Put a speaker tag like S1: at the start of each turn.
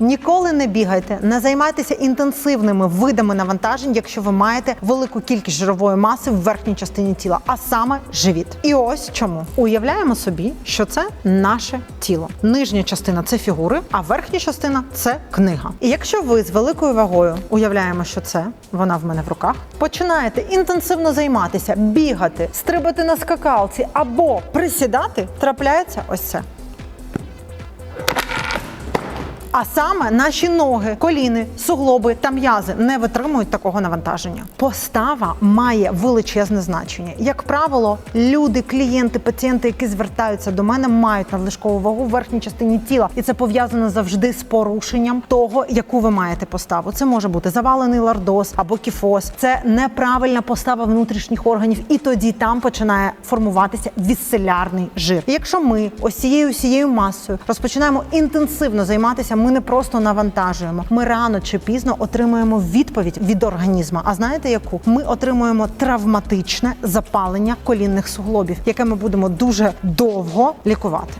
S1: Ніколи не бігайте, не займайтеся інтенсивними видами навантажень, якщо ви маєте велику кількість жирової маси в верхній частині тіла, а саме живіт. І ось чому уявляємо собі, що це наше тіло. Нижня частина це фігури, а верхня частина це книга. І якщо ви з великою вагою уявляємо, що це вона в мене в руках, починаєте інтенсивно займатися, бігати, стрибати на скакалці або присідати, трапляється ось це. А саме наші ноги, коліни, суглоби та м'язи не витримують такого навантаження. Постава має величезне значення. Як правило, люди, клієнти, пацієнти, які звертаються до мене, мають надлишкову вагу в верхній частині тіла, і це пов'язано завжди з порушенням того, яку ви маєте поставу. Це може бути завалений лордоз або кіфоз. Це неправильна постава внутрішніх органів, і тоді там починає формуватися вісцелярний жир. І якщо ми ось цією всією масою розпочинаємо інтенсивно займатися, ми не просто навантажуємо. Ми рано чи пізно отримуємо відповідь від організму. А знаєте яку? Ми отримуємо травматичне запалення колінних суглобів, яке ми будемо дуже довго лікувати.